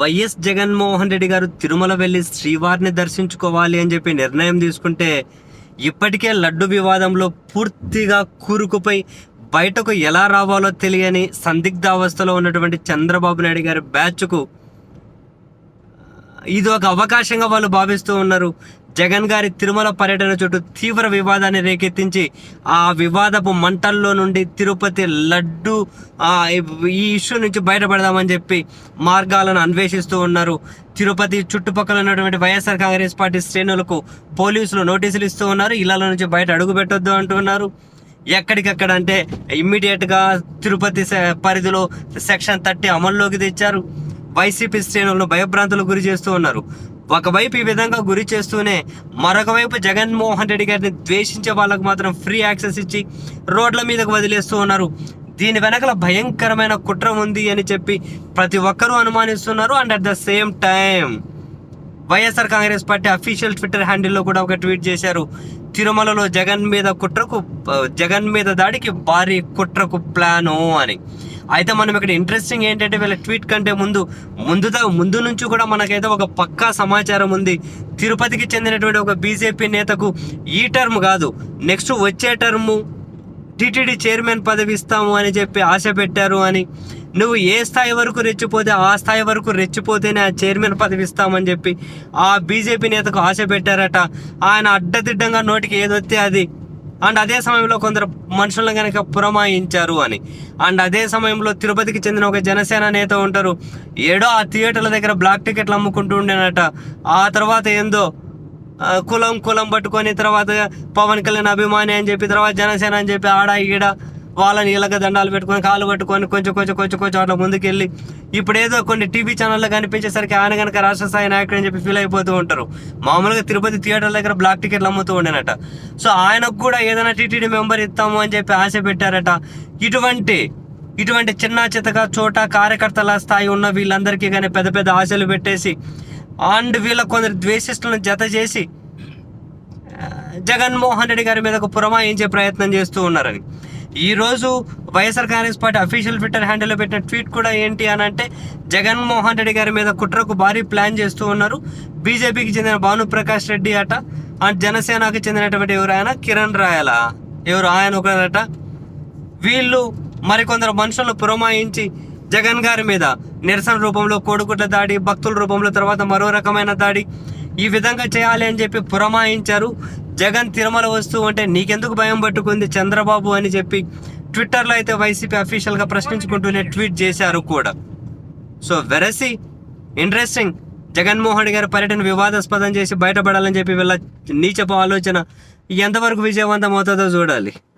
YS Jaganmohan Reddy గారు తిరుమల వెళ్ళి శ్రీవారిని దర్శించుకోవాలి అని చెప్పి నిర్ణయం తీసుకుంటే ఇప్పటికే లడ్డు వివాదంలో పూర్తిగా కూరుకుపోయి బయటకు ఎలా రావాలో తెలియని సందిగ్ధ అవస్థలో ఉన్నటువంటి చంద్రబాబు నాయుడు గారి బ్యాచ్కు ఇది ఒక అవకాశంగా వాళ్ళు భావిస్తూ ఉన్నారు. జగన్ గారి తిరుమల పర్యటన చుట్టూ తీవ్ర వివాదాన్ని రేకెత్తించి ఆ వివాదపు మంటల్లో నుండి తిరుపతి లడ్డు ఈ ఇష్యూ నుంచి బయటపడదామని చెప్పి మార్గాలను అన్వేషిస్తూ ఉన్నారు. తిరుపతి చుట్టుపక్కల ఉన్నటువంటి వైఎస్ఆర్ కాంగ్రెస్ పార్టీ శ్రేణులకు పోలీసులు నోటీసులు ఇస్తూ ఉన్నారు. ఇళ్ళ నుంచి బయట అడుగు పెట్టొద్దు అంటున్నారు ఎక్కడికక్కడ అంటే ఇమ్మీడియట్గా తిరుపతి పరిధిలో సెక్షన్ థర్టీ అమల్లోకి తెచ్చారు. వైసీపీ శ్రేణులను భయభ్రాంతులకు గురి చేస్తూ ఉన్నారు. ఒకవైపు ఈ విధంగా గురి చేస్తూనే మరొక వైపు జగన్మోహన్ రెడ్డి గారిని ద్వేషించే వాళ్ళకు మాత్రం ఫ్రీ యాక్సెస్ ఇచ్చి రోడ్ల మీదకు వదిలేస్తూ ఉన్నారు. దీని వెనకల భయంకరమైన కుట్ర ఉంది అని చెప్పి ప్రతి ఒక్కరూ అనుమానిస్తున్నారు. And at the same time YSR Congress party official Twitter హ్యాండిల్లో కూడా ఒక ట్వీట్ చేశారు. తిరుమలలో జగన్ మీద కుట్రకు జగన్ మీద దాడికి భారీ కుట్రకు ప్లాను అని. అయితే మనం ఇక్కడ ఇంట్రెస్టింగ్ ఏంటంటే వీళ్ళ ట్వీట్ కంటే ముందు ముందుగా ముందు నుంచి కూడా మనకైతే ఒక పక్కా సమాచారం ఉంది. తిరుపతికి చెందినటువంటి ఒక బీజేపీ నేతకు ఈ టర్మ్ కాదు. నెక్స్ట్ వచ్చే టర్ము టీటీడీ చైర్మన్ పదవి ఇస్తాము అని చెప్పి ఆశ పెట్టారు అని. నువ్వు ఏ స్థాయి వరకు రెచ్చిపోతే ఆ స్థాయి వరకు రెచ్చిపోతేనే ఆ చైర్మన్ పదవి ఇస్తామని చెప్పి ఆ బీజేపీ నేతకు ఆశ పెట్టారట. ఆయన అడ్డదిడ్డంగా నోటికి ఏదొస్తే అది. అండ్ అదే సమయంలో కొందరు మనుషులను కనుక పురమాయించారు అని. అండ్ అదే సమయంలో తిరుపతికి చెందిన ఒక జనసేన నేత ఉంటారు. ఏడో ఆ థియేటర్ల దగ్గర బ్లాక్ టికెట్లు అమ్ముకుంటూ ఉండేనట. ఆ తర్వాత ఏందో కులం కులం పట్టుకొని తర్వాత పవన్ కళ్యాణ్ అభిమాని అని చెప్పి తర్వాత జనసేన అని చెప్పి ఆడ ఈడ వాళ్ళని ఇలాగ దండాలు పెట్టుకొని కాలు పట్టుకొని కొంచెం కొంచెం కొంచెం కొంచెం అట్లా ముందుకెళ్ళి ఇప్పుడు ఏదో కొన్ని టీవీ ఛానల్లో కనిపించేసరికి ఆయన కనుక రాష్ట్ర స్థాయి నాయకుడు అని చెప్పి ఫీల్ అయిపోతూ ఉంటారు. మామూలుగా తిరుపతి థియేటర్ దగ్గర బ్లాక్ టికెట్లు అమ్ముతూ ఉండేనట. సో ఆయనకు కూడా ఏదైనా టీటీడీ మెంబర్ ఇస్తాము అని చెప్పి ఆశ పెట్టారట. ఇటువంటి ఇటువంటి చిన్న చితక చోట కార్యకర్తల స్థాయి ఉన్న వీళ్ళందరికీ కానీ పెద్ద పెద్ద ఆశలు పెట్టేసి అండ్ వీళ్ళ కొందరు ద్వేషిస్తులను జత చేసి జగన్మోహన్ రెడ్డి గారి మీదకు పురమాయించే ప్రయత్నం చేస్తూ ఉన్నారని ఈరోజు YSR Congress party official Twitter హ్యాండిల్లో పెట్టిన ట్వీట్ కూడా ఏంటి అని అంటే జగన్మోహన్ రెడ్డి గారి మీద కుట్రకు భారీ ప్లాన్ చేస్తూ ఉన్నారు. బీజేపీకి చెందిన భానుప్రకాష్ రెడ్డి అట అండ్ జనసేనకు చెందినటువంటి ఎవరు ఆయన? కిరణ్ రాయల. ఎవరు? ఆయన ఒకరట. వీళ్ళు మరికొందరు మనుషులను పురమాయించి జగన్ గారి మీద నిరసన రూపంలో కోడుకుట్ల దాడి భక్తుల రూపంలో తర్వాత మరో రకమైన దాడి ఈ విధంగా చేయాలి అని చెప్పి పురమాయించారు. జగన్ తిరుమల వస్తూ ఉంటే నీకెందుకు భయం పట్టుకుంది చంద్రబాబు అని చెప్పి ట్విట్టర్లో అయితే వైసీపీ అఫీషియల్గా ప్రశ్నించుకుంటూనే ట్వీట్ చేశారు కూడా. సో వెరసి ఇంట్రెస్టింగ్ జగన్మోహన్ గారి పర్యటన వివాదాస్పదం చేసి బయటపడాలని చెప్పి వీళ్ళ నీచపు ఆలోచన ఎంతవరకు విజయవంతం అవుతుందో చూడాలి.